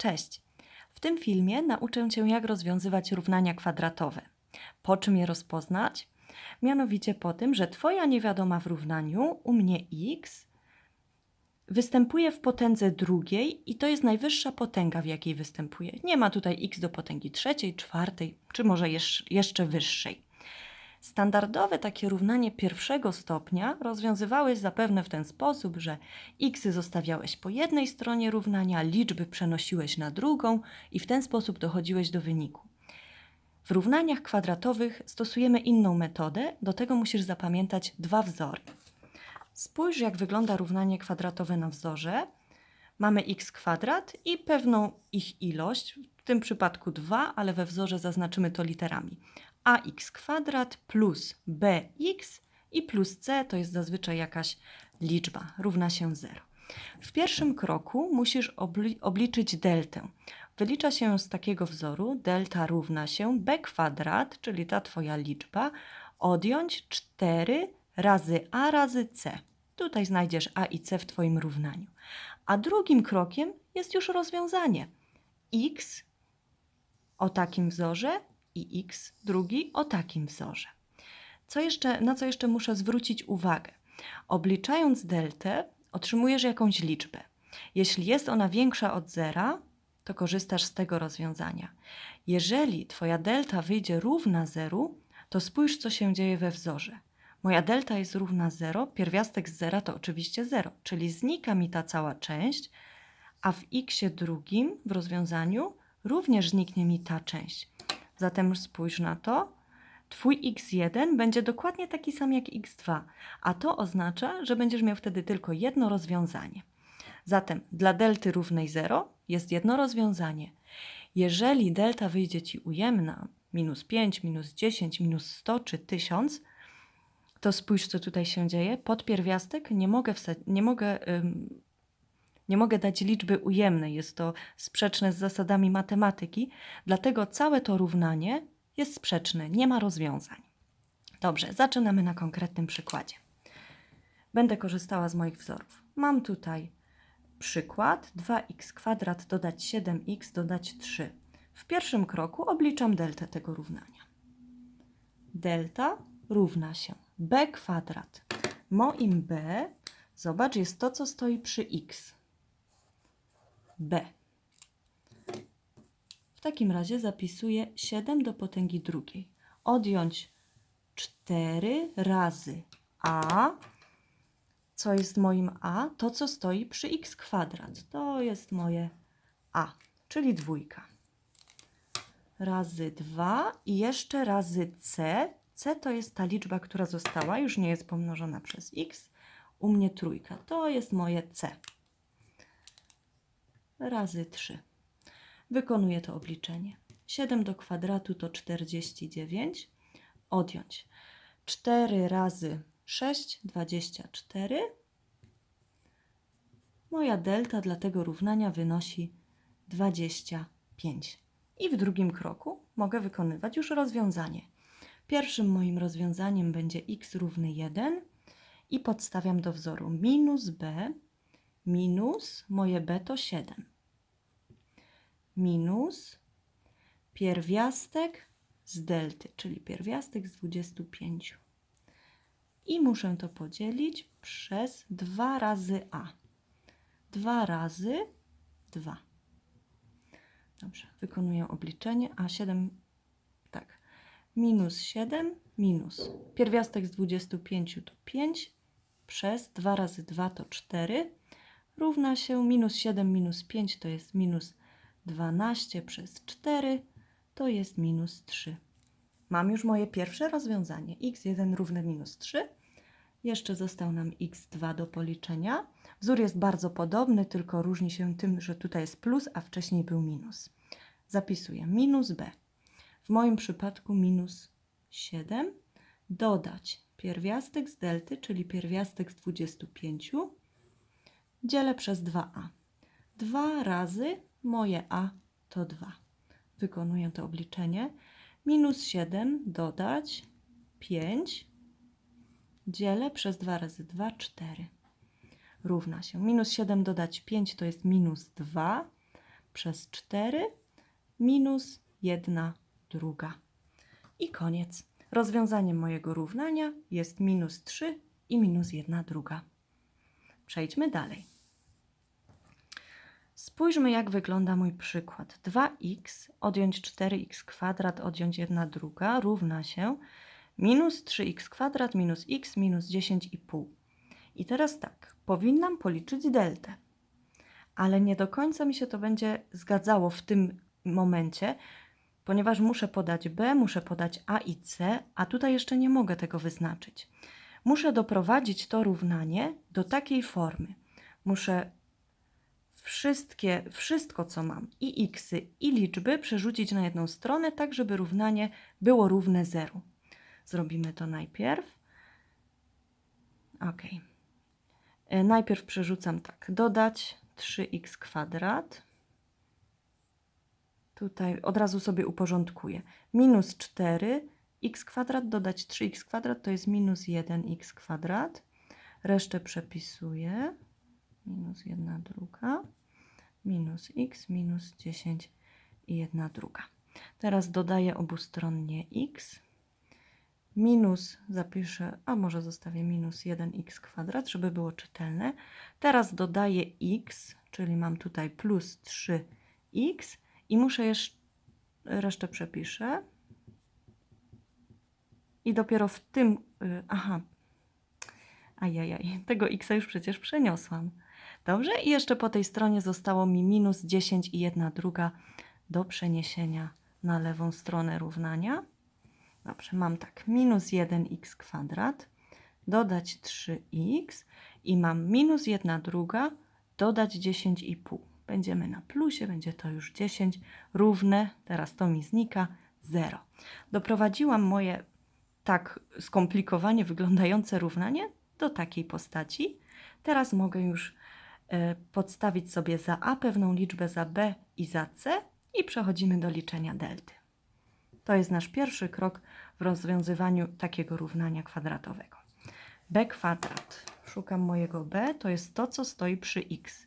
Cześć! W tym filmie nauczę Cię, jak rozwiązywać równania kwadratowe. Po czym je rozpoznać? Mianowicie po tym, że Twoja niewiadoma w równaniu, u mnie x, występuje w potędze drugiej i to jest najwyższa potęga, w jakiej występuje. Nie ma tutaj x do potęgi trzeciej, czwartej, czy może jeszcze, wyższej. Standardowe takie równanie pierwszego stopnia rozwiązywałeś zapewne w ten sposób, że x zostawiałeś po jednej stronie równania, liczby przenosiłeś na drugą i w ten sposób dochodziłeś do wyniku. W równaniach kwadratowych stosujemy inną metodę, do tego musisz zapamiętać dwa wzory. Spójrz, jak wygląda równanie kwadratowe na wzorze. Mamy x kwadrat i pewną ich ilość, w tym przypadku 2, ale we wzorze zaznaczymy to literami ax kwadrat plus bx i plus c to jest zazwyczaj jakaś liczba, równa się 0. W pierwszym kroku musisz obli obliczyć deltę. Wylicza się z takiego wzoru delta równa się b kwadrat, czyli ta twoja liczba, odjąć 4 razy a razy c. Tutaj znajdziesz a i c w twoim równaniu. A drugim krokiem jest już rozwiązanie. x o takim wzorze i x drugi o takim wzorze. Co jeszcze, na co jeszcze muszę zwrócić uwagę? Obliczając deltę, otrzymujesz jakąś liczbę. Jeśli jest ona większa od zera, to korzystasz z tego rozwiązania. Jeżeli Twoja delta wyjdzie równa zeru, to spójrz, co się dzieje we wzorze. Moja delta jest równa 0, pierwiastek z zera to oczywiście 0, czyli znika mi ta cała część, a w x drugim w rozwiązaniu również zniknie mi ta część. Zatem spójrz na to. Twój x1 będzie dokładnie taki sam jak x2, a to oznacza, że będziesz miał wtedy tylko jedno rozwiązanie. Zatem dla delty równej 0 jest jedno rozwiązanie. Jeżeli delta wyjdzie Ci ujemna, minus 5, minus 10, minus 100 czy 1000, to spójrz, co tutaj się dzieje. Pod pierwiastek nie mogę, nie mogę, nie mogę dać liczby ujemnej. Jest to sprzeczne z zasadami matematyki, dlatego całe to równanie jest sprzeczne, nie ma rozwiązań. Dobrze, zaczynamy na konkretnym przykładzie. Będę korzystała z moich wzorów. Mam tutaj przykład 2x kwadrat dodać 7x dodać 3. W pierwszym kroku obliczam deltę tego równania. Delta równa się b kwadrat. Moim b, zobacz, jest to, co stoi przy x. b. W takim razie zapisuję 7 do potęgi drugiej. Odjąć 4 razy a. Co jest moim a? To, co stoi przy x kwadrat. To jest moje a, czyli dwójka. Razy 2 i jeszcze razy c. c to jest ta liczba, która została, już nie jest pomnożona przez x. U mnie trójka. To jest moje c razy 3. Wykonuję to obliczenie. 7 do kwadratu to 49. Odjąć 4 razy 6, 24. Moja delta dla tego równania wynosi 25. I w drugim kroku mogę wykonywać już rozwiązanie. Pierwszym moim rozwiązaniem będzie x równy 1 i podstawiam do wzoru minus b minus moje b to 7 minus pierwiastek z delty, czyli pierwiastek z 25. I muszę to podzielić przez 2 razy a. 2 razy 2. Dobrze, wykonuję obliczenie. A 7, tak, minus 7 minus pierwiastek z 25 to 5 przez 2 razy 2 to 4 równa się minus 7 minus 5 to jest minus 12 przez 4 to jest minus 3. Mam już moje pierwsze rozwiązanie. x1 równe minus 3. Jeszcze został nam x2 do policzenia. Wzór jest bardzo podobny, tylko różni się tym, że tutaj jest plus, a wcześniej był minus. Zapisuję minus b. W moim przypadku minus 7 dodać pierwiastek z delty, czyli pierwiastek z 25, dzielę przez 2a. 2 razy moje a to 2. Wykonuję to obliczenie. Minus 7 dodać 5 dzielę przez 2 razy 2, 4. Równa się. Minus 7 dodać 5 to jest minus 2. przez 4 minus 1 druga. I koniec. Rozwiązaniem mojego równania jest minus 3 i minus 1 druga. Przejdźmy dalej. Spójrzmy, jak wygląda mój przykład. 2x odjąć 4x kwadrat odjąć 1 druga równa się minus 3x kwadrat minus x minus 10,5. I teraz tak, powinnam policzyć deltę, ale nie do końca mi się to będzie zgadzało w tym momencie, ponieważ muszę podać b, muszę podać a i c, a tutaj jeszcze nie mogę tego wyznaczyć. Muszę doprowadzić to równanie do takiej formy. Muszę wszystkie, wszystko co mam, i xy, i liczby przerzucić na jedną stronę, tak żeby równanie było równe zeru. Zrobimy to najpierw. Ok. E, Najpierw przerzucam tak, dodać 3x kwadrat. Tutaj od razu sobie uporządkuję. Minus 4 x kwadrat dodać 3x kwadrat to jest minus 1x kwadrat. Resztę przepisuję. Minus 1 druga. Minus x minus 10 i 1 druga. Teraz dodaję obustronnie x. Minus zapiszę, a może zostawię minus 1x kwadrat, żeby było czytelne. Teraz dodaję x, czyli mam tutaj plus 3x i muszę jeszcze, resztę przepiszę. I dopiero w tym, y, aha, ajajaj, tego x już przecież przeniosłam. Dobrze, i jeszcze po tej stronie zostało mi minus 10 i 1 druga do przeniesienia na lewą stronę równania. Dobrze, mam tak, minus 1x kwadrat, dodać 3x i mam minus 1 druga, dodać 10,5. Będziemy na plusie, będzie to już 10, równe, teraz to mi znika, 0. Doprowadziłam moje tak skomplikowanie wyglądające równanie do takiej postaci. Teraz mogę już e, podstawić sobie za a pewną liczbę za b i za c i przechodzimy do liczenia delty. To jest nasz pierwszy krok w rozwiązywaniu takiego równania kwadratowego. b kwadrat. Szukam mojego b, to jest to, co stoi przy x.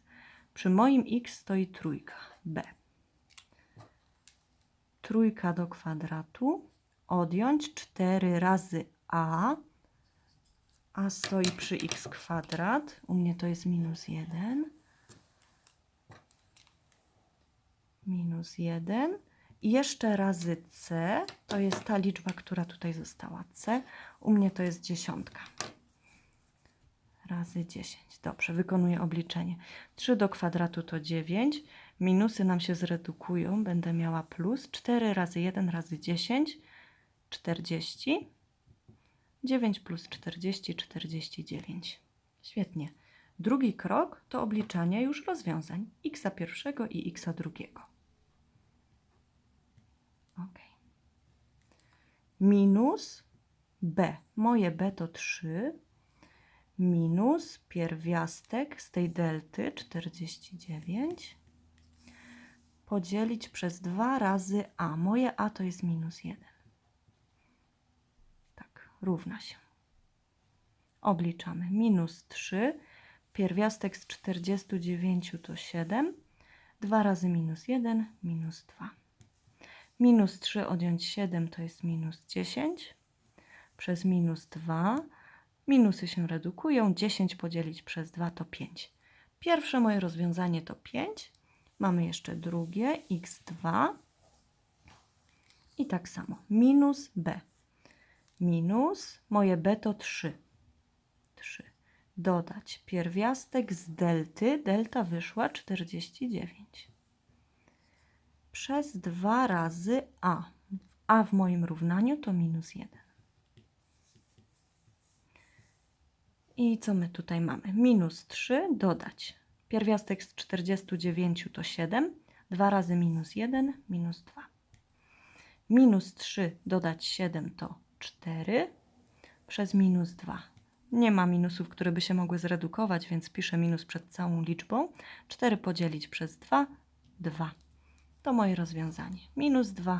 Przy moim x stoi trójka, b. Trójka do kwadratu, odjąć 4 razy a, a stoi przy x kwadrat, u mnie to jest minus 1, minus 1 i jeszcze razy c, to jest ta liczba, która tutaj została c, u mnie to jest dziesiątka. Razy 10. Dobrze, wykonuję obliczenie. 3 do kwadratu to 9. Minusy nam się zredukują. Będę miała plus. 4 razy 1 razy 10. 40. 9 plus 40, 49. Świetnie. Drugi krok to obliczanie już rozwiązań x pierwszego i x drugiego. Ok. Minus b. Moje b to 3 minus pierwiastek z tej delty 49 podzielić przez 2 razy a. Moje a to jest minus 1. Równa się. Obliczamy. Minus 3, pierwiastek z 49 to 7, 2 razy minus 1, minus 2. Minus 3 odjąć 7 to jest minus 10, przez minus 2 Minusy się redukują. 10 podzielić przez 2 to 5. Pierwsze moje rozwiązanie to 5. Mamy jeszcze drugie, x2. I tak samo. Minus b. Minus, moje b to 3. 3. Dodać pierwiastek z delty. Delta wyszła 49. Przez 2 razy a. a w moim równaniu to minus 1. I co my tutaj mamy? Minus 3 dodać. Pierwiastek z 49 to 7. 2 razy minus 1, minus 2. Minus 3 dodać 7 to 4 przez minus 2. Nie ma minusów, które by się mogły zredukować, więc piszę minus przed całą liczbą. 4 podzielić przez 2, 2. To moje rozwiązanie. Minus 2